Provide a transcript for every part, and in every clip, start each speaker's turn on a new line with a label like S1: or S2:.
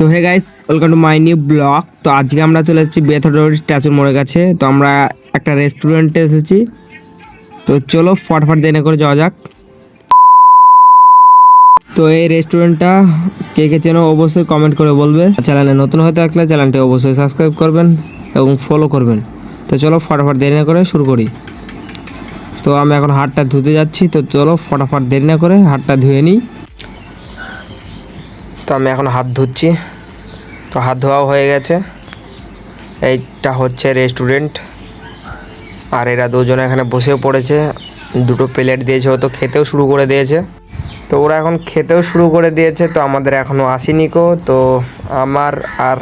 S1: তো hey guys welcome to my new blog তো আজকে আমরা চলে এসেছি বেথডোর স্ট্যাচুর মোড়ের কাছে। তো আমরা একটা রেস্টুরেন্টে এসেছি। তো চলো ফটফট দেনে করে যাওয়া যাক। তো এই রেস্টুরেন্টটা কে কে চেনো অবশ্যই কমেন্ট করে বলবে। চ্যানেলে নতুন হয়ে থাকলে চ্যানেলটি অবশ্যই সাবস্ক্রাইব করবেন এবং ফলো করবেন। তো চলো ফটাফট দেরি না করে শুরু করি। তো আমি এখন হাতটা ধুতে যাচ্ছি। তো চলো ফটাফট দেরি না করে হাতটা ধুয়ে নিই। তো আমি এখন হাত ধুচ্ছি। তো হাত ধোয়াও হয়ে গেছে। এইটা হচ্ছে রেস্টুরেন্ট আর এরা দুজনে এখানে বসেও পড়েছে। দুটো প্লেট দিয়েছে, ও তো খেতেও শুরু করে দিয়েছে। তো ওরা এখন খেতেও শুরু করে দিয়েছে, তো আমাদের এখনও আসেনি কো। তো আমার আর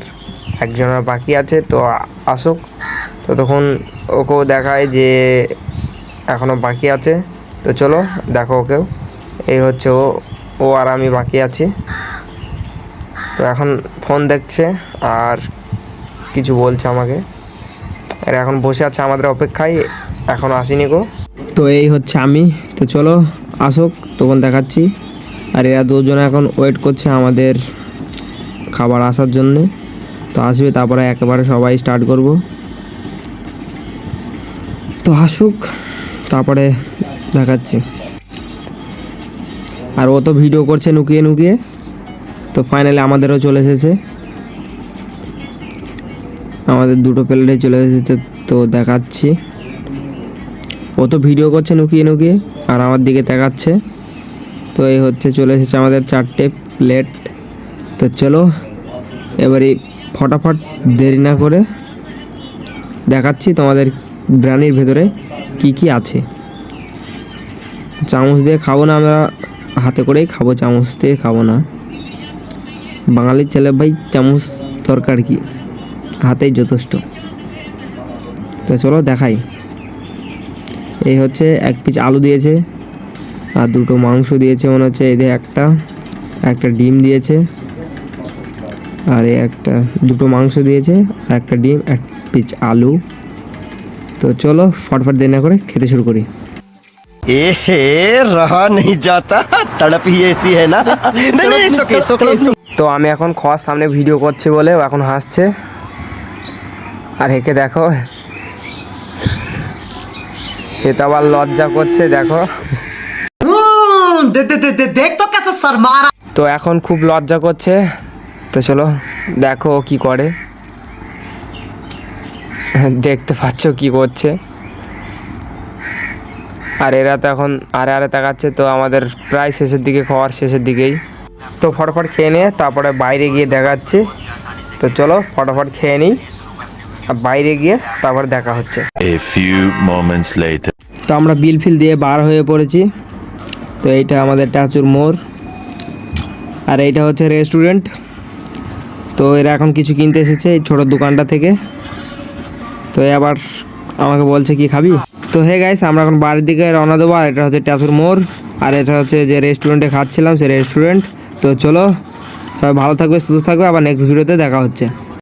S1: একজনের বাকি আছে, তো আসুক। তো তখন ওকেও দেখায় যে এখনও বাকি আছে। তো চলো, দেখো ওকেও। এই হচ্ছে ও ও আর আমি বাকি আছি। তো এখন ফোন দেখছে আর কিছু বলছে আমাকে। আর এখন বসে আছে আমাদের অপেক্ষায়, এখন আসেনি গো। তো এই হচ্ছে আমি। তো চলো আসুক, তখন দেখাচ্ছি। আর এরা দুজন এখন ওয়েট করছে আমাদের খাবার আসার জন্যে। তো আসবে, তারপরে একেবারে সবাই স্টার্ট করব। তো আসুক, তারপরে দেখাচ্ছি। আর ও তো ভিডিও করছে নুকিয়ে নুকিয়ে। তো ফাইনালি আমাদেরও চলে এসেছে। আমাদের দুটো প্লেটে চলে এসেছে তো দেখাচ্ছি। ও তো ভিডিও করছে নুকিয়ে নুকিয়ে, আর আমার দিকে দেখাচ্ছে তো এই হচ্ছে চলে এসেছে আমাদের চারটে প্লেট। তো চলো এবারে ফটাফট দেরি না করে দেখাচ্ছি তোমাদের বিরিয়ানির ভেতরে কি কি আছে। চামচ দিয়ে খাব না আমরা, হাতে করেই খাব, চামচ দিয়ে খাব না। বাঙালির ছেলে ভাই চামচ দরকার কি হাতেই যথেষ্ট তো চলো দেখাই এই হচ্ছে এক পিস আলু দিয়েছে আর দুটো মাংস দিয়েছে মনে হচ্ছে এদের একটা একটা ডিম দিয়েছে আর এই একটা দুটো মাংস দিয়েছে আর একটা ডিম এক পিস আলু তো চলো ফটফট দেনা করে খেতে শুরু করি
S2: एहे रहा नहीं जाता तड़प ही ऐसी है ना नहीं नहीं it's okay,
S1: তো আমি এখন খোয়ার সামনে ভিডিও করছি বলে এখন হাসছে। আর হেঁকে দেখো হে তো আবার লজ্জা করছে দেখো। তো এখন খুব লজ্জা করছে। তো চলো দেখো কি করে। দেখতে পাচ্ছ কি করছে। আর এরা তো এখন আরে আরে তাকাচ্ছে তো আমাদের প্রায় শেষের দিকে খাওয়ার শেষের দিকেই। তো ফটাফট খেয়ে নিয়ে তারপরে বাইরে গিয়ে দেখাচ্ছি। তো চলো ফটাফট খেয়ে নিই। আর বাইরে গিয়ে তারপরে দেখা হচ্ছে. তো আমরা বিল ফিল দিয়ে বার হয়ে পড়েছি। তো এইটা আমাদের টাচুর মোড়। আর এইটা হচ্ছে রেস্টুরেন্ট। তো এরা এখন কিছু কিনতে এসেছে এই ছোটো দোকানটা থেকে। তো এ আবার আমাকে বলছে কি খাবি? তো হে গাইস আমরা এখন বাড়ির দিকে রওনা দেবো। আর এটা হচ্ছে টাচুর মোড়। আর এটা হচ্ছে যে রেস্টুরেন্টে খাচ্ছিলাম সে রেস্টুরেন্ট। তো চলো সবাই ভালো থাকবে সুস্থ থাকবে আবার নেক্সট ভিডিওতে দেখা হচ্ছে।